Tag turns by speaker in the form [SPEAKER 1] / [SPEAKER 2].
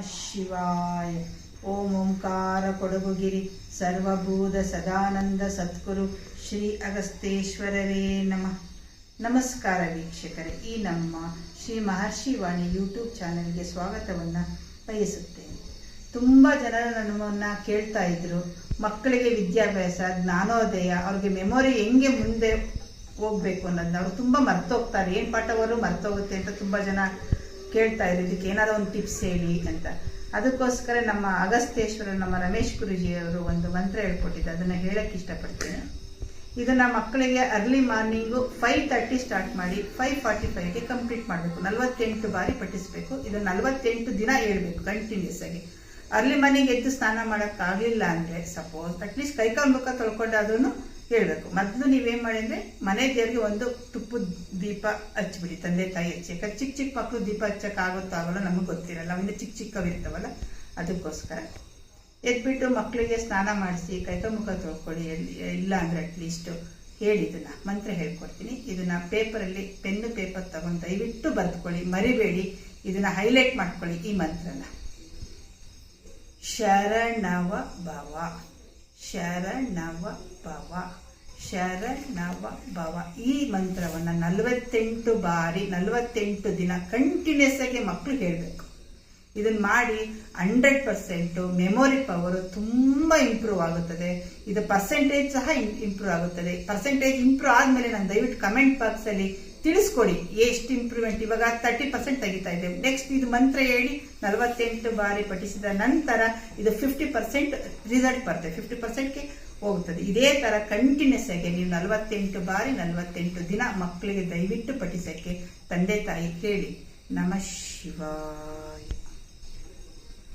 [SPEAKER 1] ಶಿವಾಯ ಓಂ ಓಂಕಾರ ಕೊಡಗುಗಿರಿ ಸರ್ವಭೂತ ಸದಾನಂದ ಸದ್ಗುರು ಶ್ರೀ ಅಗಸ್ತೇಶ್ವರರೇ ನಮಃ ನಮಸ್ಕಾರ ವೀಕ್ಷಕರೇ ಈ ನಮ್ಮ ಶ್ರೀ ಮಹರ್ಷಿ ವಾಣಿ ಯೂಟ್ಯೂಬ್ ಚಾನೆಲ್ಗೆ ಸ್ವಾಗತವನ್ನು ಬಯಸುತ್ತೇನೆ. ತುಂಬ ಜನರು ನನ್ನನ್ನು ಕೇಳ್ತಾ ಇದ್ರು, ಮಕ್ಕಳಿಗೆ ವಿದ್ಯಾಭ್ಯಾಸ, ಜ್ಞಾನೋದಯ, ಅವ್ರಿಗೆ ಮೆಮೊರಿ ಹೆಂಗೆ ಮುಂದೆ ಹೋಗ್ಬೇಕು ಅನ್ನೋದನ್ನ. ಅವರು ತುಂಬ ಮರ್ತೋಗ್ತಾರೆ ಏನು ಪಾಠವರು ಮರ್ತೋಗುತ್ತೆ ಅಂತ ತುಂಬ ಜನ ಕೇಳ್ತಾ ಇದಕ್ಕೆ ಏನಾದ್ರು ಒಂದು ಟಿಪ್ಸ್ ಹೇಳಿ ಅಂತ. ಅದಕ್ಕೋಸ್ಕರ ನಮ್ಮ ಅಗಸ್ತ್ಯೇಶ್ವರ ನಮ್ಮ ರಮೇಶ್ ಗುರುಜಿಯವರು ಒಂದು ಮಂತ್ರ ಹೇಳ್ಕೊಟ್ಟಿದ್ದು, ಅದನ್ನು ಹೇಳಕ್ಕೆ ಇಷ್ಟಪಡ್ತೀನಿ. ಇದನ್ನ ಮಕ್ಕಳಿಗೆ early morning five thirty start ಮಾಡಿ ಫೈವ್ ಫಾರ್ಟಿ ಫೈವ್ಗೆ ಕಂಪ್ಲೀಟ್ ಮಾಡಬೇಕು. ನಲವತ್ತೆಂಟು ಬಾರಿ ಪಠಿಸಬೇಕು. ಇದು ನಲವತ್ತೆಂಟು ದಿನ ಹೇಳ್ಬೇಕು ಕಂಟಿನ್ಯೂಸ್ ಆಗಿ. ಅರ್ಲಿ ಮಾರ್ನಿಂಗ್ ಎದ್ದು ಸ್ನಾನ ಮಾಡೋಕ್ಕಾಗಲಿಲ್ಲ ಅಂದರೆ ಸಪೋಸ್ ಅಟ್ಲೀಸ್ಟ್ ಕೈಕಾಲು ಮುಖ ತೊಳ್ಕೊಂಡಾದ್ರೂ ಹೇಳ್ಬೇಕು ಮೊದಲು ನೀವೇನು ಮಾಡಿ ಅಂದರೆ ಮನೆ ದೇವರಿಗೆ ಒಂದು ತುಪ್ಪದ ದೀಪ ಹಚ್ಬಿಡಿ ತಂದೆ ತಾಯಿ ಹಚ್ಚಕ್ಕೆ ಚಿಕ್ಕ ಚಿಕ್ಕ ಮಕ್ಕಳು ದೀಪ ಹಚ್ಚಕ್ಕಾಗುತ್ತೋ ಆಗಲ್ಲ ನಮಗೆ ಗೊತ್ತಿರಲ್ಲ. ಒಂದು ಚಿಕ್ಕ ಚಿಕ್ಕವಿರ್ತಾವಲ್ಲ, ಅದಕ್ಕೋಸ್ಕರ ಎದ್ಬಿಟ್ಟು ಮಕ್ಕಳಿಗೆ ಸ್ನಾನ ಮಾಡಿಸಿ, ಕೈತೋ ಮುಖ ತೊಳ್ಕೊಳ್ಳಿ ಇಲ್ಲ ಅಂದರೆ ಅಟ್ಲೀಸ್ಟ್ ಹೇಳಿ ಇದನ್ನ. ಮಂತ್ರ ಹೇಳ್ಕೊಡ್ತೀನಿ. ಇದನ್ನ ಪೇಪರಲ್ಲಿ, ಪೆನ್ನು ಪೇಪರ್ ತಗೊಂಡು ದಯವಿಟ್ಟು ಬರೆದುಕೊಳ್ಳಿ. ಮರಿಬೇಡಿ. ಇದನ್ನ ಹೈಲೈಟ್ ಮಾಡ್ಕೊಳ್ಳಿ ಈ ಮಂತ್ರನ. ಶರಣವ ಭವ. ಶರಣವ ಭವ ಶರಣವ ಭವ ಈ ಮಂತ್ರವನ್ನು ನಲವತ್ತೆಂಟು ಬಾರಿ, ನಲವತ್ತೆಂಟು ದಿನ ಕಂಟಿನ್ಯೂಸ್ ಆಗಿ ಮಕ್ಕಳು ಹೇಳಬೇಕು. ಇದನ್ನ ಮಾಡಿ ಹಂಡ್ರೆಡ್ ಪರ್ಸೆಂಟು ಮೆಮೊರಿ ಪವರು ತುಂಬ ಇಂಪ್ರೂವ್ ಆಗುತ್ತದೆ. ಇದು ಪರ್ಸೆಂಟೇಜ್ ಸಹ ಇಂಪ್ರೂವ್ ಆಗುತ್ತದೆ. ಪರ್ಸೆಂಟೇಜ್ ಇಂಪ್ರೂವ್ ಆದಮೇಲೆ ನಾನು ದಯವಿಟ್ಟು ಕಮೆಂಟ್ ಬಾಕ್ಸಲ್ಲಿ ತಿಳಿಸ್ಕೊಡಿ. ಎಷ್ಟು ಇಂಪ್ರೂವ್ಮೆಂಟ್ ಇವಾಗ ತರ್ಟಿ ಪರ್ಸೆಂಟ್ ತೆಗಿತಾ ಇದ್ದೇವೆ ನೆಕ್ಸ್ಟ್ ಇದು ಮಂತ್ರ ಹೇಳಿ, ನಲವತ್ತೆಂಟು ಬಾರಿ ಪಠಿಸಿದ ನಂತರ ಇದು ಫಿಫ್ಟಿ ಪರ್ಸೆಂಟ್ ರಿಸಲ್ಟ್ ಬರ್ತದೆ ಫಿಫ್ಟಿ ಪರ್ಸೆಂಟ್ಗೆ ಹೋಗ್ತದೆ. ಇದೇ ಥರ ಕಂಟಿನ್ಯೂಸ್ ಆಗಿ ನೀವು ನಲವತ್ತೆಂಟು ಬಾರಿ ನಲವತ್ತೆಂಟು ದಿನ ಮಕ್ಕಳಿಗೆ ದಯವಿಟ್ಟು ಪಠಿಸೋಕ್ಕೆ ತಂದೆ ತಾಯಿ ಕೇಳಿ. ನಮ ಶಿವಾಯ.